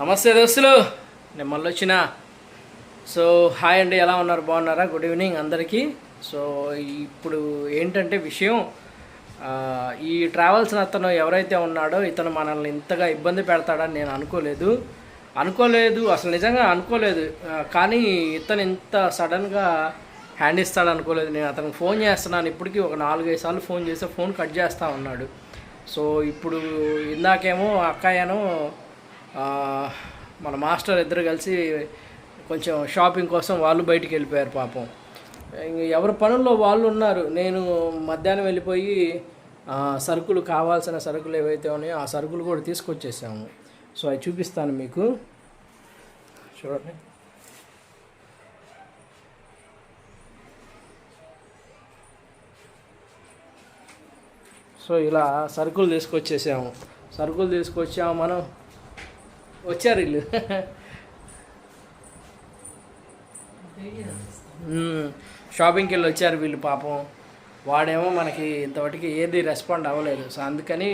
నమస్తే దోస్తులు. నేను మళ్ళీ వచ్చిన సో హాయ్ అండి ఎలా ఉన్నారు? బాగున్నారా? గుడ్ ఈవినింగ్ అందరికీ. సో ఇప్పుడు ఏంటంటే విషయం ఈ ట్రావెల్స్ అతను ఎవరైతే ఉన్నాడో ఇతను మనల్ని ఇంతగా ఇబ్బంది పెడతాడని నేను అనుకోలేదు. అనుకోలేదు అసలు నిజంగా అనుకోలేదు. కానీ ఇతను ఇంత సడన్గా హ్యాండ్ ఇస్తాడు అనుకోలేదు. నేను అతనికి ఫోన్ చేస్తున్నాను. ఇప్పటికీ ఒక నాలుగైదు సార్లు ఫోన్ చేస్తే ఫోన్ కట్ చేస్తూ ఉన్నాడు. సో ఇప్పుడు ఇందాకేమో అక్కయ్యను మన మాస్టర్ ఇద్దరు కలిసి కొంచెం షాపింగ్ కోసం వాళ్ళు బయటికి వెళ్ళిపోయారు పాపం. ఇంక ఎవరి పనుల్లో వాళ్ళు ఉన్నారు నేను మధ్యాహ్నం వెళ్ళిపోయి సరుకులు కావాల్సిన సరుకులు ఏవైతే ఉన్నాయో ఆ సరుకులు కూడా తీసుకొచ్చేసాము. సో అవి చూపిస్తాను మీకు. చూడండి. సో ఇలా సరుకులు తీసుకొచ్చేసాము. సరుకులు తీసుకొచ్చాము మనం. వచ్చారు వీళ్ళు. షాపింగ్కి వెళ్ళి వచ్చారు వీళ్ళు పాపం. వాడేమో మనకి ఇంతవరకు ఏది రెస్పాండ్ అవ్వలేదు. సో అందుకని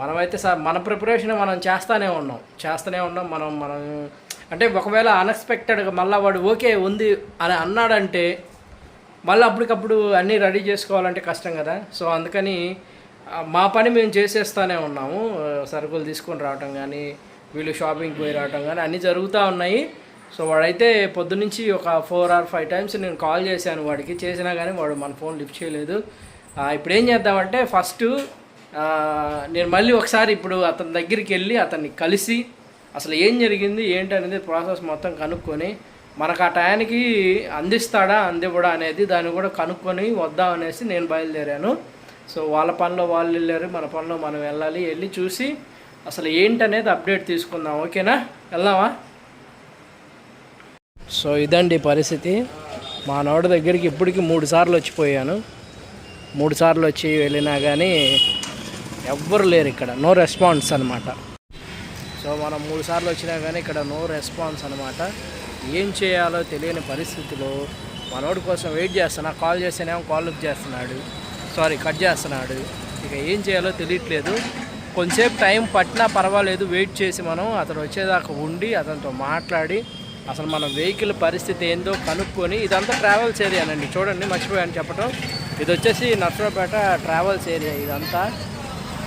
మనమైతే సార్ మన ప్రిపరేషన్ మనం చేస్తూనే ఉన్నాం. చేస్తూనే ఉన్నాం. మనం మనం అంటే ఒకవేళ అన్ఎక్స్పెక్టెడ్గా మళ్ళీ వాడు ఓకే ఉంది అని అన్నాడంటే మళ్ళీ అప్పటికప్పుడు అన్నీ రెడీ చేసుకోవాలంటే కష్టం కదా. సో అందుకని మా పని మేము చేసేస్తూనే ఉన్నాము. సరుకులు తీసుకొని రావటం కానీ వీళ్ళు షాపింగ్కి పోయి రావటం కానీ అన్నీ జరుగుతూ ఉన్నాయి. సో వాడైతే పొద్దునుంచి ఒక ఫోర్ ఆర్ ఫైవ్ టైమ్స్ నేను కాల్ చేశాను వాడికి. చేసినా కానీ వాడు మన ఫోన్ లిఫ్ట్ చేయలేదు. ఇప్పుడు ఏం చేద్దామంటే ఫస్ట్ నేను మళ్ళీ ఒకసారి ఇప్పుడు అతని దగ్గరికి వెళ్ళి అతన్ని కలిసి అసలు ఏం జరిగింది ఏంటి అనేది ప్రాసెస్ మొత్తం కనుక్కొని మనకు ఆ టయానికి అందిస్తాడా అందివ్వడా అనేది దాన్ని కూడా కనుక్కొని వద్దాం అనేసి నేను బయలుదేరాను. సో వాళ్ళ పనిలో వాళ్ళు వెళ్ళారు మన పనిలో మనం వెళ్ళాలి వెళ్ళి చూసి అసలు ఏంటనేది అప్డేట్ తీసుకుందాం ఓకేనా? వెళ్దామా? సో ఇదండి పరిస్థితి. మా నోడ దగ్గరికి ఇప్పటికి మూడు సార్లు వచ్చిపోయాను. మూడు సార్లు వచ్చి వెళ్ళినా కానీ ఎవ్వరు లేరు ఇక్కడ. నో రెస్పాన్స్ అనమాట సో మనం మూడు సార్లు వచ్చినా కానీ ఇక్కడ నో రెస్పాన్స్ అనమాట ఏం చేయాలో తెలియని పరిస్థితిలో మనోడి కోసం వెయిట్ చేస్తున్నా. కాల్ చేస్తేనేమో కాల్ లిఫ్ట్ చేస్తున్నాడు. సారీ కట్ చేస్తున్నాడు. ఇక ఏం చేయాలో తెలియట్లేదు. కొంచెంసేపు టైం పట్టినా పర్వాలేదు వెయిట్ చేసి మనం అతను వచ్చేదాకా ఉండి అతనితో మాట్లాడి అసలు మన వెహికల్ పరిస్థితి ఏందో కనుక్కొని ఇదంతా ట్రావెల్స్ ఏరియానండి చూడండి మర్చిపోయాను చెప్పడం ఇది వచ్చేసి నర్సరావుపేట ట్రావెల్స్ ఏరియా ఇదంతా.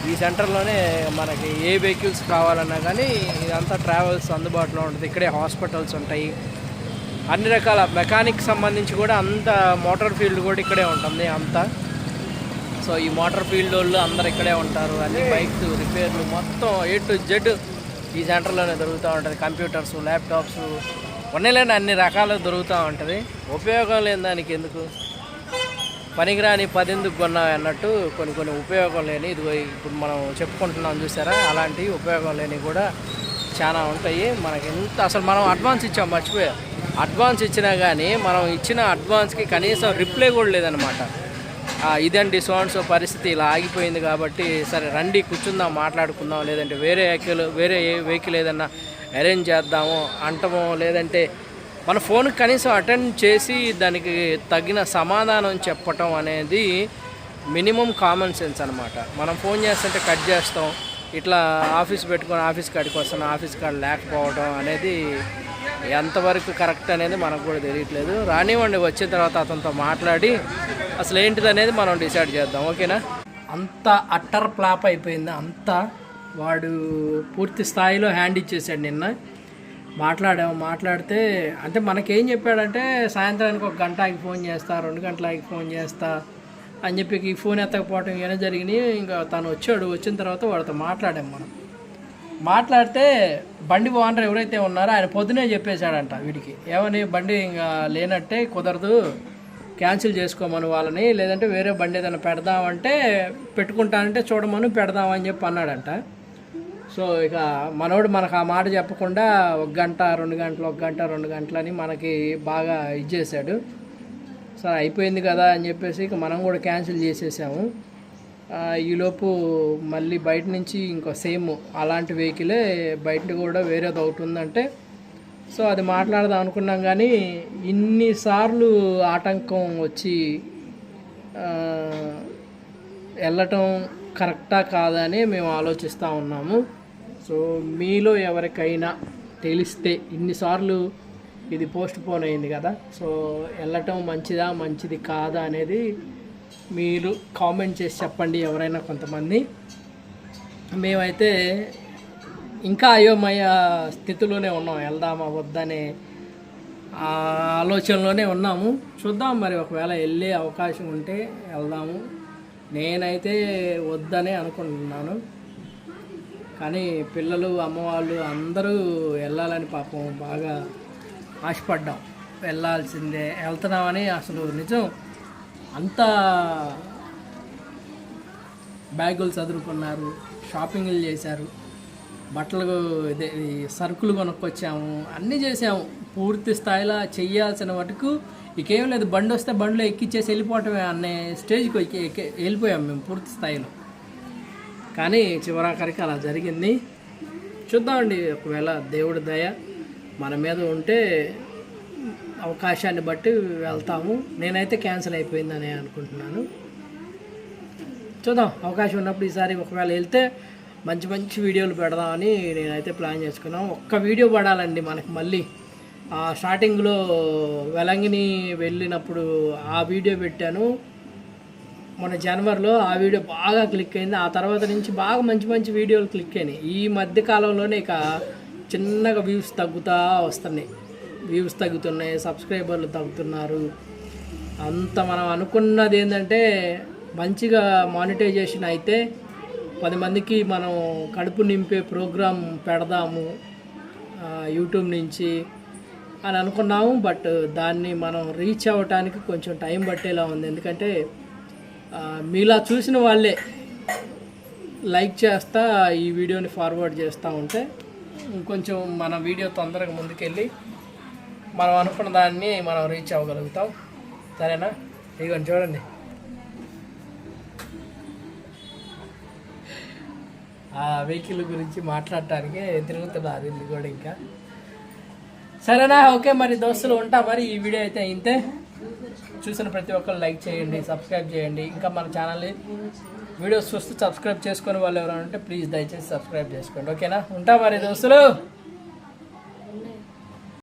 ఈ సెంటర్లోనే మనకి ఏ వెహికల్స్ కావాలన్నా కానీ ఇదంతా ట్రావెల్స్ అందుబాటులో ఉంటుంది. ఇక్కడే హాస్పిటల్స్ ఉంటాయి. అన్ని రకాల మెకానిక్ సంబంధించి కూడా అంత మోటార్ ఫీల్డ్ కూడా ఇక్కడే ఉంటుంది అంతా. సో ఈ మోటార్ ఫీల్డ్ వాళ్ళు అందరు ఇక్కడే ఉంటారు. అన్ని బైక్స్ రిపేర్లు మొత్తం ఏ టు జెడ్ ఈ సెంటర్లోనే దొరుకుతూ ఉంటుంది. కంప్యూటర్స్ ల్యాప్టాప్స్ ఉన్నలేని అన్ని రకాలు దొరుకుతూ ఉంటుంది. ఉపయోగం లేని దానికి ఎందుకు? పనికిరాని పదెందుకు కొన్నావు అన్నట్టు కొన్ని కొన్ని ఉపయోగం లేని ఇదిగో ఇప్పుడు మనం చెప్పుకుంటున్నాం చూసారా? అలాంటి ఉపయోగం లేని కూడా చాలా ఉంటాయి. మనకి ఎంత అసలు మనం అడ్వాన్స్ ఇచ్చాం మర్చిపోయా. అడ్వాన్స్ ఇచ్చినా కానీ మనం ఇచ్చిన అడ్వాన్స్కి కనీసం రిప్లై కూడా లేదనమాట ఇదండి డిస్కౌంట్స్ పరిస్థితి. ఇలా ఆగిపోయింది కాబట్టి సరే రండి కూర్చుందాం మాట్లాడుకుందాం. లేదంటే వేరే వెహికల్ వేరే ఏ వెహికల్ ఏదన్నా అరేంజ్ చేద్దాము అంటమో లేదంటే మన ఫోన్కి కనీసం అటెండ్ చేసి దానికి తగిన సమాధానం చెప్పటం అనేది మినిమం కామన్ సెన్స్ అనమాట మనం ఫోన్ చేస్తుంటే కట్ చేస్తాం. ఇట్లా ఆఫీస్ పెట్టుకొని ఆఫీస్ కాడికి వస్తాను ఆఫీస్ కాడ లేకపోవడం అనేది ఎంతవరకు కరెక్ట్ అనేది మనకు కూడా తెలియట్లేదు. రానివ్వండి వచ్చిన తర్వాత అతనితో మాట్లాడి అసలు ఏంటిది అనేది మనం డిసైడ్ చేద్దాం ఓకేనా? అంత అట్టర్ ప్లాప్ అయిపోయింది అంత వాడు పూర్తి స్థాయిలో హ్యాండ్ ఇచ్చేసాడు నిన్న. మాట్లాడాము మాట్లాడితే అంటే మనకేం చెప్పాడంటే సాయంత్రానికి ఒక గంట ఆగి ఫోన్ చేస్తా రెండు గంటలకి ఫోన్ చేస్తా అని చెప్పి ఈ ఫోన్ ఎత్తకపోవటం ఇవన్నీ జరిగినాయి ఇంకా తను వచ్చాడు వచ్చిన తర్వాత వాడితో మాట్లాడాము మనం. మాట్లాడితే బండి ఓనర్ ఎవరైతే ఉన్నారో ఆయన పొద్దునే చెప్పేశాడంట వీడికి ఏమని బండి ఇంకా లేనట్టే కుదరదు క్యాన్సిల్ చేసుకోమను వాళ్ళని లేదంటే వేరే బండి ఏదైనా పెడదామంటే పెట్టుకుంటానంటే చూడమని పెడదామని చెప్పి అన్నాడంట. సో ఇక మనోడు మనకు ఆ మాట చెప్పకుండా ఒక గంట రెండు గంటలు ఒక గంట రెండు గంటలని మనకి బాగా ఇచ్చేసాడు సరే అయిపోయింది కదా అని చెప్పేసి ఇక మనం కూడా క్యాన్సిల్ చేసేసాము. ఈలోపు మళ్ళీ బయట నుంచి ఇంకో సేమ్ అలాంటి వెహికలే బయట కూడా వేరేది ఒకటి ఉందంటే సో అది మాట్లాడదాం అనుకున్నాం కానీ ఇన్నిసార్లు ఆటంకం వచ్చి వెళ్ళటం కరెక్టా కాదా అని మేము ఆలోచిస్తూ ఉన్నాము. సో మీలో ఎవరికైనా తెలిస్తే ఇన్నిసార్లు ఇది పోస్ట్ పోన్ అయింది కదా. సో వెళ్ళటం మంచిదా మంచిది కాదా అనేది మీరు కామెంట్ చేసి చెప్పండి ఎవరైనా కొంతమంది. మేమైతే ఇంకా అయోమయ స్థితిలోనే ఉన్నాం. వెళ్దామా వద్దనే ఆ ఆలోచనలోనే ఉన్నాము. చూద్దాం మరి ఒకవేళ వెళ్ళే అవకాశం ఉంటే వెళ్దాము. నేనైతే వద్దనే అనుకుంటున్నాను. కానీ పిల్లలు అమ్మవాళ్ళు అందరూ వెళ్ళాలని పాపం బాగా ఆశపడ్డాం. వెళ్ళాల్సిందే. వెళ్తున్నామని అసలు నిజం అంత బ్యాగులు చదువుకున్నారు షాపింగ్లు చేశారు బట్టలు ఇదే సరుకులు కొనుక్కొచ్చాము అన్నీ చేసాము పూర్తి స్థాయిలో చేయాల్సిన మటుకు ఇకేం లేదు. బండి వస్తే బండిలో ఎక్కిచ్చేసి వెళ్ళిపోవటమే అనే స్టేజ్కి ఎక్కి- ఎక్కి- వెళ్ళిపోయాం మేము పూర్తి స్థాయిలో. కానీ చివరాఖరికి అలా జరిగింది. చూద్దామండి ఒకవేళ దేవుడి దయ మన మీద ఉంటే అవకాశాన్ని బట్టి వెళ్తాము. నేనైతే క్యాన్సిల్ అయిపోయిందని అనుకుంటున్నాను. చూద్దాం అవకాశం ఉన్నప్పుడు ఈసారి ఒకవేళ వెళ్తే మంచి మంచి వీడియోలు పెడదామని నేనైతే ప్లాన్ చేసుకున్నాం. ఒక్క వీడియో పడాలండి మనకి మళ్ళీ. ఆ స్టార్టింగ్లో వెలంగిని వెళ్ళినప్పుడు ఆ వీడియో పెట్టాను. మన జనవరిలో ఆ వీడియో బాగా క్లిక్ అయింది. ఆ తర్వాత నుంచి బాగా మంచి మంచి వీడియోలు క్లిక్ అయినాయి. ఈ మధ్య కాలంలోనే ఇక చిన్నగా వ్యూస్ తగ్గుతూ వస్తున్నాయి. వ్యూస్ తగ్గుతున్నాయి సబ్స్క్రైబర్లు తగ్గుతున్నారు. అంత మనం అనుకున్నది ఏంటంటే మంచిగా మానిటైజేషన్ అయితే పది మందికి మనం కడుపు నింపే ప్రోగ్రాం పెడదాము యూట్యూబ్ నుంచి అని అనుకున్నాము. బట్ దాన్ని మనం రీచ్ అవ్వటానికి కొంచెం టైం పట్టేలా ఉంది. ఎందుకంటే మీలా చూసిన వాళ్ళే లైక్ చేస్తా ఈ వీడియోని ఫార్వర్డ్ చేస్తూ ఉంటే ఇంకొంచెం మన వీడియో తొందరగా ముందుకెళ్ళి మనం అనుకున్న దాన్ని మనం రీచ్ అవ్వగలుగుతాం. సరేనా? ఇదిగోండి చూడండి. ఆ వెహికల్ గురించి మాట్లాడటానికి తిరుగుతున్నారు ఇల్లు కూడా ఇంకా. సరేనా? ఓకే మరి దోస్తులు ఉంటా మరి ఈ వీడియో అయితే ఇంతే. చూసిన ప్రతి ఒక్కరు లైక్ చేయండి సబ్స్క్రైబ్ చేయండి. ఇంకా మన ఛానల్ని వీడియోస్ చూస్తూ సబ్స్క్రైబ్ చేసుకునే వాళ్ళు ఎవరైనా ఉంటే ప్లీజ్ దయచేసి సబ్స్క్రైబ్ చేసుకోండి. ఓకేనా? ఉంటా మరి దోస్తులు.